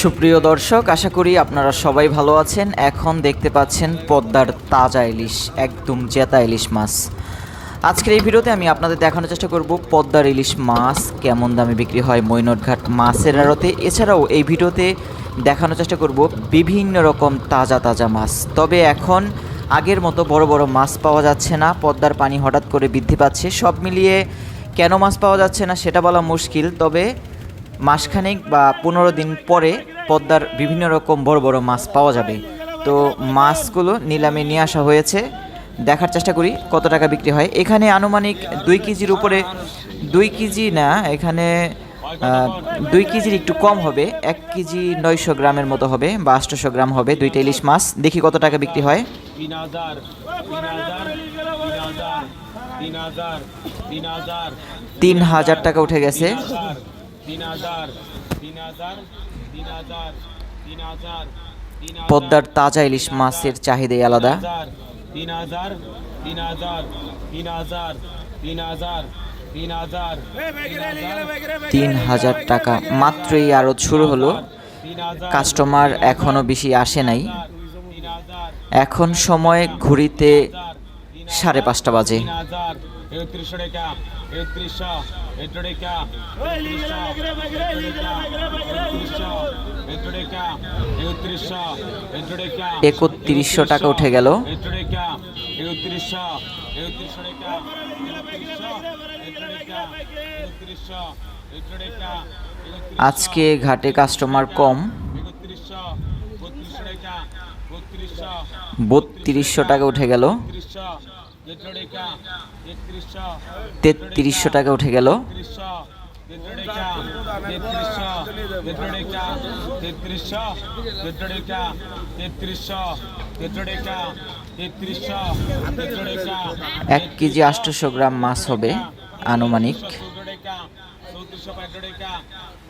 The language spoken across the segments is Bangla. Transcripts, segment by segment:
সুপ্রিয় দর্শক, আশা করি আপনারা সবাই ভালো আছেন। এখন দেখতে পাচ্ছেন পদ্মার তাজা ইলিশ, একদম জেতা ইলিশ মাছ। আজকের এই ভিডিওতে আমি আপনাদের দেখানোর চেষ্টা করব পদ্মার ইলিশ মাছ, কেমন দামে বিক্রি হয় মৈনটঘাট মাছের আড়তে। এছাড়াও এই ভিডিওতে দেখানোর চেষ্টা করব বিভিন্ন রকম তাজা তাজা মাছ। তবে এখন আগের মতো বড় বড় মাছ পাওয়া যাচ্ছে না। পদ্মার পানি হঠাৎ করে বৃদ্ধি পাচ্ছে। সব মিলিয়ে কেন মাছ পাওয়া যাচ্ছে না সেটা বলা মুশকিল। তবে মাসখানেক বা পনেরো দিন পরে পদ্মার বিভিন্ন রকম বড় বড় মাছ পাওয়া যাবে। তো মাছগুলো নিলামে নিয়ে আসা হয়েছে। দেখার চেষ্টা করি কত টাকা বিক্রি হয়। এখানে আনুমানিক দুই কেজির উপরে দুই কেজি না এখানে দুই কেজির একটু কম হবে। এক কেজি নয়শো গ্রামের মতো হবে বা আটশোশো গ্রাম হবে দুইটা ইলিশ মাছ। দেখি কত টাকা বিক্রি হয়। তিন হাজার টাকা উঠে গেছে। পদ্মার তাজা ইলিশ মাছের চাহিদাই আলাদা। তিন হাজার তিন হাজার তিন হাজার তিন হাজার তিন হাজার টাকা মাত্রই শুরু হলো। কাস্টমার এখনও বেশি আসে নাই। এখন সময় ঘড়িতে সাড়ে পাঁচটা বাজে। ಎತ್ರಿಷ ಎತ್ತುಡಿಕ একত্রিশশো টাকা উঠে গেল এত্রিশ একত্রিশ আজকে ঘাটে কাস্টমার কম বত্রিশশো টাকা উঠে গেল তেত্রিশশো টাকা উঠে গেল। এক কেজি আটশোশো গ্রাম মাছ হবে আনুমানিক।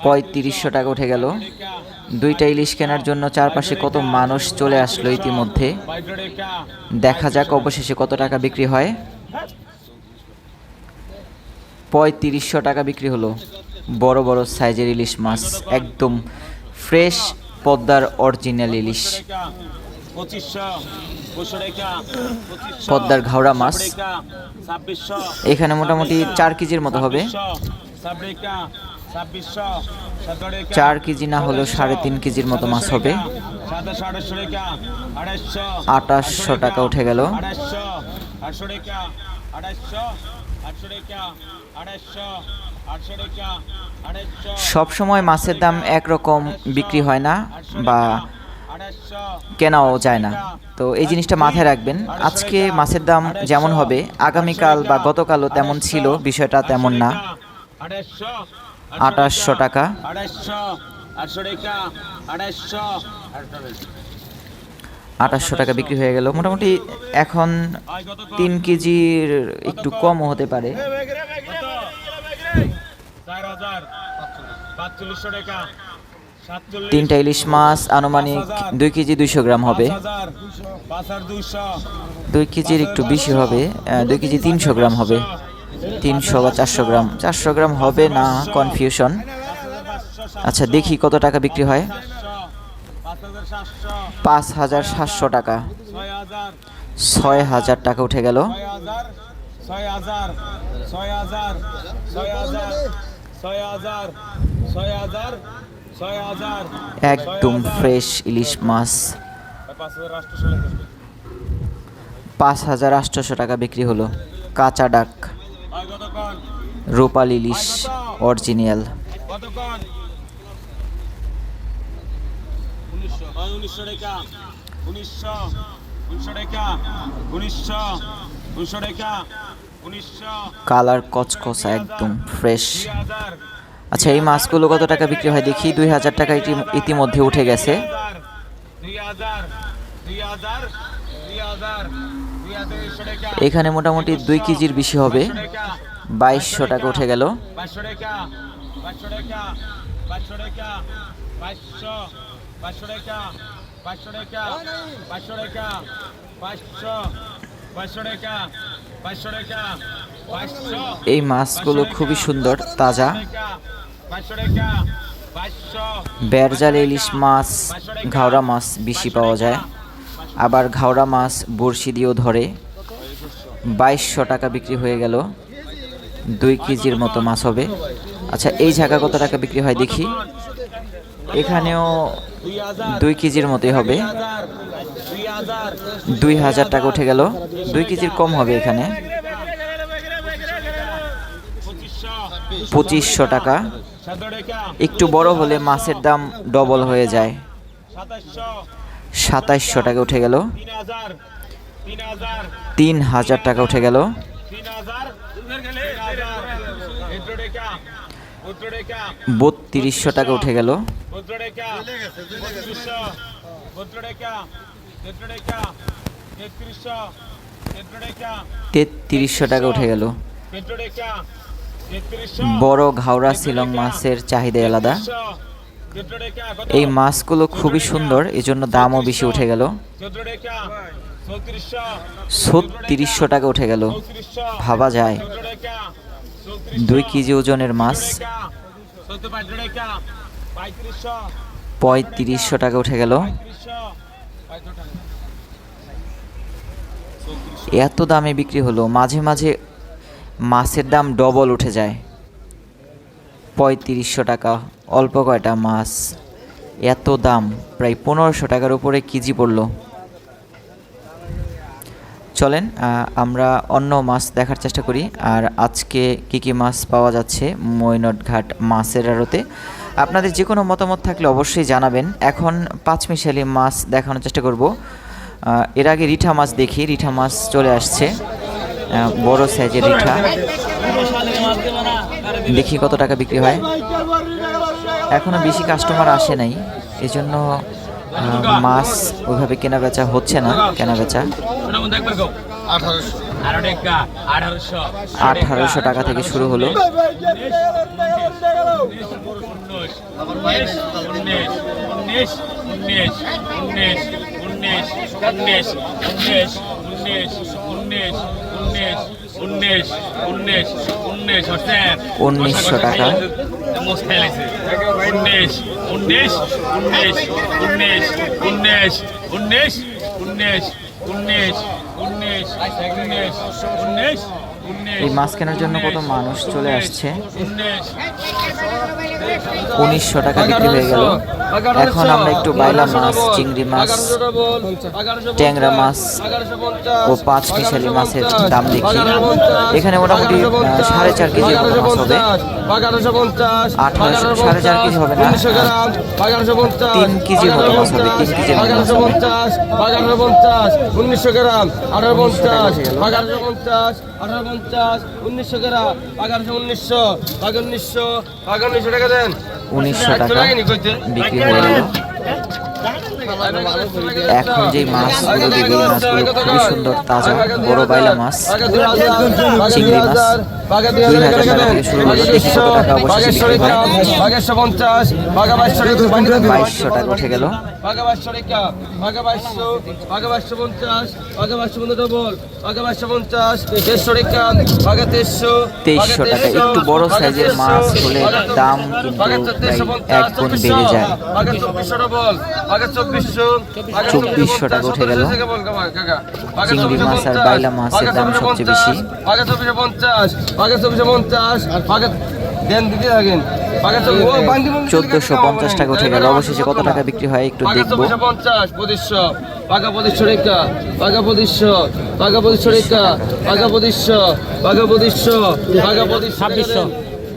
পঁয়ত্রিশশো টাকা উঠে গেল। দুইটা ইলিশ কেনার জন্য চারপাশে কত মানুষ চলে আসলো ইতিমধ্যে। দেখা যাক অবশেষে কত টাকা বিক্রি হয়। পঁয়ত্রিশশো টাকা বিক্রি হলো। বড় বড় সাইজের ইলিশ মাছ, একদম ফ্রেশ পদ্মার অরিজিনাল ইলিশ। পদ্মার ঘাওড়া মাছ। এখানে মোটামুটি চার কেজির মতো হবে। চার কেজি না হলেও সাড়ে তিন কেজির মতো মাছ হবে। আটাশশো টাকা উঠে গেল। সব সময় মাছের দাম একরকম বিক্রি হয় না বা কেনাও যায় না। তো এই জিনিসটা মাথায় রাখবেন। আজকে মাছের দাম যেমন হবে আগামীকাল বা গতকালও তেমন ছিল বিষয়টা তেমন না। আঠাশশো টাকা। আঠাশশো টাকা বিক্রি হয়ে গেল। মোটামুটি এখন তিন কেজির একটু কমও হতে পারে। তিনটা ইলিশ মাছ আনুমানিক দুই কেজি দুইশো গ্রাম হবে। দুই কেজির একটু বেশি হবে দুই কেজি তিনশো গ্রাম হবে। তিনশো বা চারশো গ্রাম। চারশো গ্রাম হবে না কনফিউশন আচ্ছা দেখি কত টাকা বিক্রি হয়। পাঁচ হাজার সাতশো টাকা। ছয় হাজার টাকা উঠে গেল। একদম ফ্রেশ ইলিশ মাছ। পাঁচ হাজার আটশোশো টাকা বিক্রি হলো। কাঁচা ডাক। রূপাল ইলিশ অরিজিনাল। কালার কচকচা একদম ফ্রেশ আচ্ছা এই মাছগুলো কত টাকা বিক্রি হয়? দেখি, দুই হাজার টাকা ইতিমধ্যে উঠে গেছে। এখানে মোটামুটি দুই কেজির বেশি হবে। বাইশশো টাকা উঠে গেল এই মাছগুলো খুবই সুন্দর তাজা বেরজাল ইলিশ মাছ ঘাওড়া মাছ বেশি পাওয়া যায় আবার ঘাওড়া মাছ বড়শি দিয়েও ধরে বাইশশো টাকা বিক্রি হয়ে গেল দুই কেজির মতো মাছ হবে। আচ্ছা এই জায়গা কত টাকা বিক্রি হয় দেখি। এখানেও দুই কেজির মতোই হবে। দুই হাজার টাকা উঠে গেল। দুই কেজির কম হবে এখানে। পঁচিশশো টাকা। একটু বড় হলে মাছের দাম ডবল হয়ে যায়। সাতাইশশো টাকা উঠে গেল। তিন হাজার টাকা উঠে গেল। বত্রিশশো টাকা উঠে গেল। তেত্রিশশো টাকা উঠে গেল। বড় ঘাওড়া শিলং মাছের চাহিদা আলাদা। এই মাছগুলো খুবই সুন্দর, এজন্য দামও বেশি উঠে গেল। ছত্রিশশো টাকা উঠে গেল। ভাবা যায়। দুই কেজি ওজনের মাছ। পঁয়ত্রিশশো টাকা উঠে গেল। এত দামে বিক্রি হলো, মাঝে মাঝে মাছের দাম ডবল উঠে যায়। পঁয়ত্রিশশো টাকা, অল্প কয়টা মাছ? এত দাম, প্রায় পনেরোশো টাকার উপরে কেজি পড়ল। চলেন আমরা অন্য মাছ দেখার চেষ্টা করি। আর আজকে কি কি মাছ পাওয়া যাচ্ছে মৈনট ঘাট মাছের আড়তে? আপনাদের যে কোনো মতামত থাকলে অবশ্যই জানাবেন। এখন পাঁচমিশালি মাছ দেখানোর চেষ্টা করব। এর আগে রিঠা মাছ দেখি। রিঠা মাছ চলে আসছে। বড় সাইজের রিঠা। দেখি কত টাকা বিক্রি হয় এখনও বেশি কাস্টমার আসে নাই এজন্য মাছ ওইভাবে কেনা বেচা হচ্ছে না কেনা বেচা আঠারোশো টাকা থেকে শুরু হলো উনিশ উনিশ উনিশ উনিশ উনিশ উনিশ উনিশশো টাকা উনিশ উনিশ উনিশ উনিশ উনিশ উনিশ এই মাছ কেনার জন্য কত মানুষ চলে আসছে? উনিশশো টাকা বিক্রি হয়ে গেল। এখন আমরা একটু বাইলা মাছ চিংড়ি মাছ ট্যাংরা মাছ ও পাঁচ মিশালি মাছের দাম দেখি। এখানে মোটামুটি সাড়ে চার কেজি মতো মাছ হবে। আঠারোশো সাড়ে চার কেজি হবে না? তিন কেজি মতো মাছ হবে তিন পঞ্চাশ উনিশশো গ্রাম আঠারো পঞ্চাশ আঠারো পঞ্চাশ উনিশশো কেরা এগারোশো উনিশশো আগে উনিশশো আগে উনিশশো টাকা দেন। উনিশশো টাকা বিক্রি হয়ে এখন যে মাছগুলো এই মাছগুলো খুবই সুন্দর, তাজা, বড় বাইলা মাছ, চিংড়ি মাছ। টাকা তেইশশো টাকা, একটু বড় সাইজের মাছ হলে দাম কিন্তু এক বেড়ে যায়। চব্বিশশো টাকা উঠে গেল। চিংড়ি মাছ আর বাইলা মাছের দাম সবচেয়ে বেশি। চোদ্দশো পঞ্চাশ টাকা উঠে গেল। অবশেষে কত টাকা বিক্রি হয়? একটু দেখব। পঞ্চাশ পঁচিশশো। পাকা পঁচিশশো রেখা। পাকা পঁচিশশো। পাকা পঁচিশশো পাকা পঁচিশশো। পাকা পঁচিশশো। পাকা পঁচিশশো ছাব্বিশশো।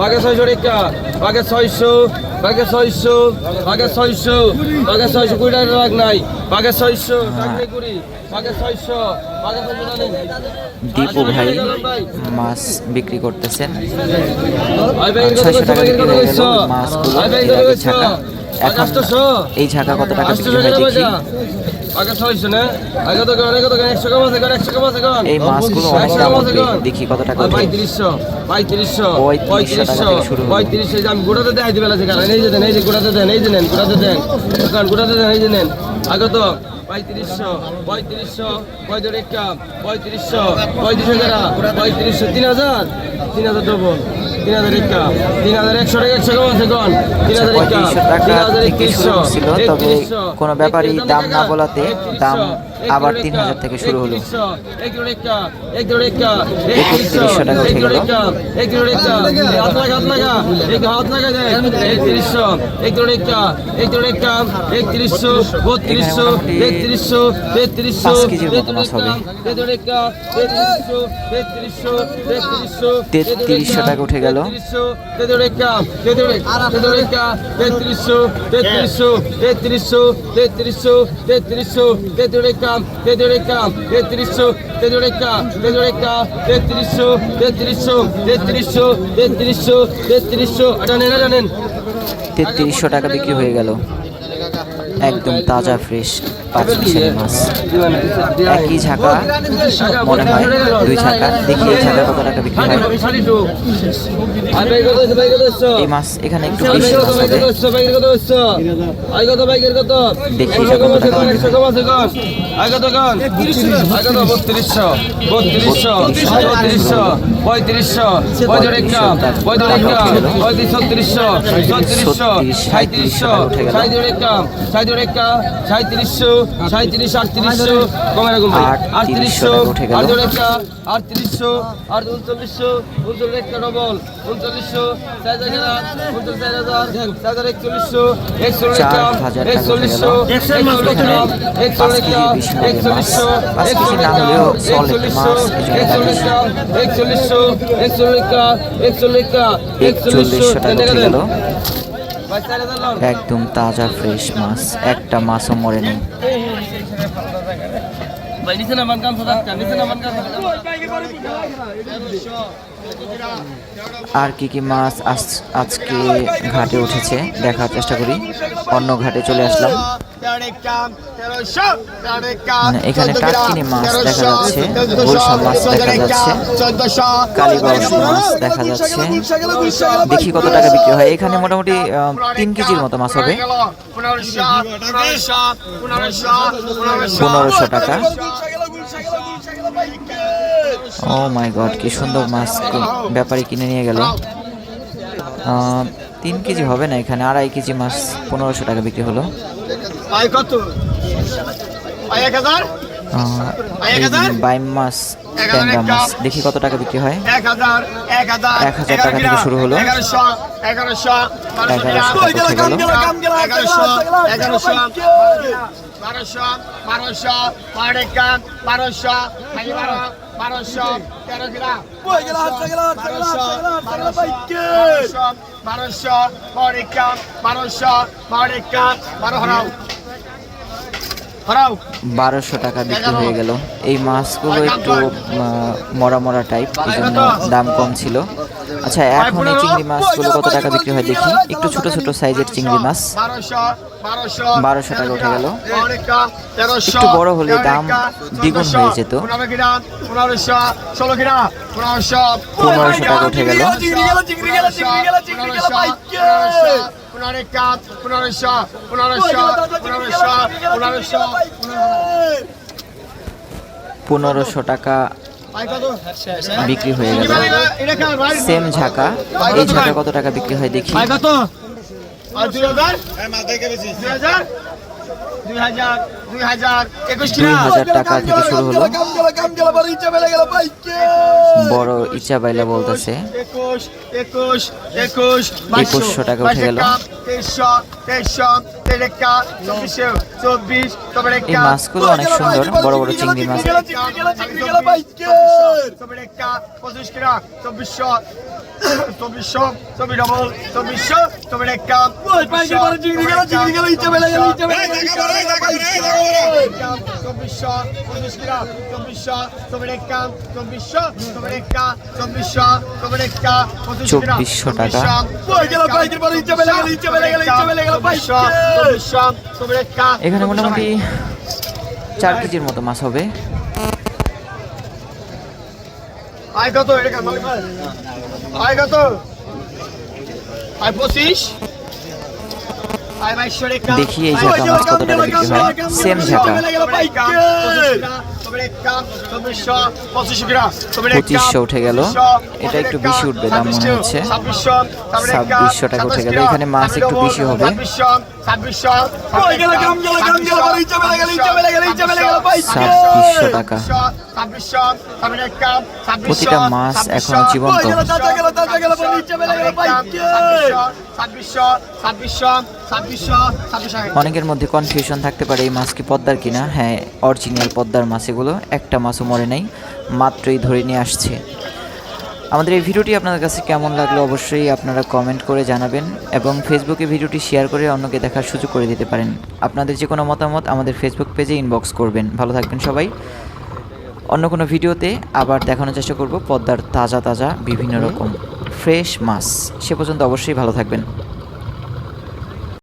বাঘা ছয়শো টিকা বাঘা ছয়শো বাঘা ছয়শো বাঘা ছয়শো বাঘা ছয়শো কুড়ি টাকা লাগ নাই বাঘা ছয়শো চাকরি কুড়ি বাঘা ছয়শো দীপু ভাই মাছ বিক্রি করতেছেন। ছয়শো টাকা বিক্রি হয়ে গেল মাছগুলো এখন এই ঝাঁকা কত টাকা বিক্রি হয় দেখি। না? এই মাছগুলো অনেক দাম দেখি কত টাকা পঁয়ত্রিশশো পঁয়ত্রিশশো পঁয়ত্রিশশো। পঁয়ত্রিশশো আমি গোটাতে দেয় দিবে আছে কারণ এই যে দেন এই যে গোটাতে দেন এই যে নেন গোটাতে দেন। দোকান গোটাতে দেন এই যে নেন। আগে তো পঁয়ত্রিশশো পঁয়ত্রিশশো পঁয়ত্রিশ পঁয়ত্রিশশো পঁয়ত্রিশ টাকা পঁয়ত্রিশশো তিন হাজার তিন হাজার ডবল তিন হাজার একা তিন হাজার একশো টাকা একশো কম আছে কোন? তিন হাজার তিন হাজার একত্রিশশো হচ্ছিল তবে কোনো ব্যাপারই দাম না বলাতে দাম আবার তিন হাজার থেকে শুরু হলো একত্রিশশো টাকা উঠে গেল। তেত্রিশশো তেত্রিশশো তেত্রিশশো তেত্রিশশো তেত্রিশশো তেত্রিশশো টাকা উঠে গেল। তেত্রিশটা তেত্রিশশো তেত্রিশশো তেত্রিশশো তেত্রিশশো তেত্রিশশো তেত্রিশটা তেত্রিশশো তেত্রিশটা তেত্রিশটা তেত্রিশশো তেত্রিশশো তেত্রিশশো তেত্রিশশো তেত্রিশশো। এটা নেন এটা নেন। তেত্রিশশো টাকা বিক্রি হয়ে গেল। একদম তাজা ফ্রেশ পাঁচ মিশালি মাছ একই ঝাঁকা মনে হয় দুই ঝাঁকা দেখি এই ঝাঁকা কত টাকা বিক্রি হয় এই মাছ এখানে একটু বেশি মাছ হবে দেখি এটা কত টাকা সাঁত্রিশশো সাঁত্রিশশো সাঁত্রিশশো সাঁত্রিশ আটত্রিশশো কমে ভাই আটত্রিশশো আটত্রিশশো আটত্রিশশো আর উনচল্লিশশো উনচল্লিশ একটা ডবল উনচল্লিশশো চার হাজার উনচল্লিশ চার হাজার চার হাজার একচল্লিশশো। একচল্লিশশো বেশি। একচল্লিশশো একচল্লিশটা একচল্লিশটা একচল্লিশশো একদম তাজা ফ্রেশ মাছ। একটা মাছও মরে নেই আর কি কি মাছ আজকে ঘাটে উঠেছে, দেখার চেষ্টা করি। অন্য ঘাটে চলে আসলাম। এখানে টাটকিনি মাছ দেখা যাচ্ছে গুলশা মাছ দেখা যাচ্ছে। কালীবাউস মাছ দেখা যাচ্ছে। দেখি কত টাকা বিক্রি হয়। এখানে মোটামুটি তিন কেজির মতো মাছ হবে। পনেরোশো টাকা। ও মাই গড কি সুন্দর মাছ ব্যাপারী কিনে নিয়ে গেল। তিন কেজি হবে না এখানে আড়াই কেজি মাছ পনেরোশো টাকা বিক্রি হলো। কত? এক হাজার? বাইম মাছ ট্যাংরা। মাছ দেখি কত টাকা বিক্রি হয়? এক হাজার টাকা থেকে শুরু হলো। এগারোশো এগারোশো। বারোশো এগারোশো বারোশো বারোশো বারোশো খালি বারো। বারোশো তেরো গ্রাম। বারোশো বারোশো বারোশো বারোটা বারোশো বারোটা বারো হরাও। বারোশো টাকা বিক্রি হয়ে গেল। এই মাছগুলো একটু মরা মরা টাইপ এই জন্য দাম কম ছিল। আচ্ছা এখন এই চিংড়ি মাছগুলো কত টাকা বিক্রি হয় দেখি। একটু ছোট ছোট সাইজের চিংড়ি মাছ। বারোশো টাকা উঠে গেল। একটু বড় হলে দাম দ্বিগুণ হয়ে যেত। পনেরো পনেরোশো টাকা উঠে পনেরোশো পনেরোশো টাকা উঠে গেল। পনেরো গ্রাম পনেরোশো পনেরোশো পনেরোশো পনেরোশো পনেরোশো টাকা বিক্রি হয়ে গেল। সেম ঝাঁকা। এই ঝাঁকা কত টাকা বিক্রি হয় দেখি। দুই হাজার দুই হাজার একুশ টাকা থেকে শুরু হলো। বড় ইচ্ছা বাইলা বলতেছে। একুশ একুশ একুশ একুশশো টাকা উঠে গেল। তেইশশো তেইশশো চব্বিশশো এই মাছগুলো অনেক সুন্দর বড় বড় চিংড়ি মাছ। চব্বিশশো চব্বিশশো চব্বিশ ডবল চব্বিশশো চব্বিশ রেখা চব্বিশশো পঁচিশ কিনা চব্বিশশো চব্বিশ রেখা চব্বিশশো চব্বিশ রেখা চব্বিশশো চব্বিশ রেখা পঁচিশ কিনা 2400 টাকা। এখানে মোটামুটি চার কেজির মতো মাছ হবে। আয় কত? আয় কত। আয় পঁচিশ। দেখি এই ঝাঁকা মাছ কত টাকা বিক্রি হয় সেম ঝাঁকা পঁচিশশো উঠে গেল এটা একটু বেশি উঠবে দাম মনে হচ্ছে ছাব্বিশশো টাকা উঠে গেল এখানে মাছ একটু বেশি হবে ছাব্বিশশো টাকা প্রতিটা মাছ এখনও জীবন্ত অনেকের মধ্যে কনফিউশন থাকতে পারে এই মাছ কি পদ্মার কিনা। হ্যাঁ অরিজিনাল পদ্মার মাছ এগুলো। একটা মাছও মরে নাই, মাত্রই ধরে নিয়ে আসছে। আমাদের এই ভিডিওটি আপনাদের কাছে কেমন লাগল অবশ্যই আপনারা কমেন্ট করে জানাবেন এবং ফেসবুকে ভিডিওটি শেয়ার করে অন্যকে দেখার সুযোগ করে দিতে পারেন। আপনাদের যে কোনো মতামত আমাদের ফেসবুক পেজে ইনবক্স করবেন। ভালো থাকবেন সবাই। অন্য কোনো ভিডিওতে আবার দেখানোর চেষ্টা করব পদ্মার তাজা তাজা বিভিন্ন রকম ফ্রেশ মাছ। সে পর্যন্ত অবশ্যই ভালো থাকবেন।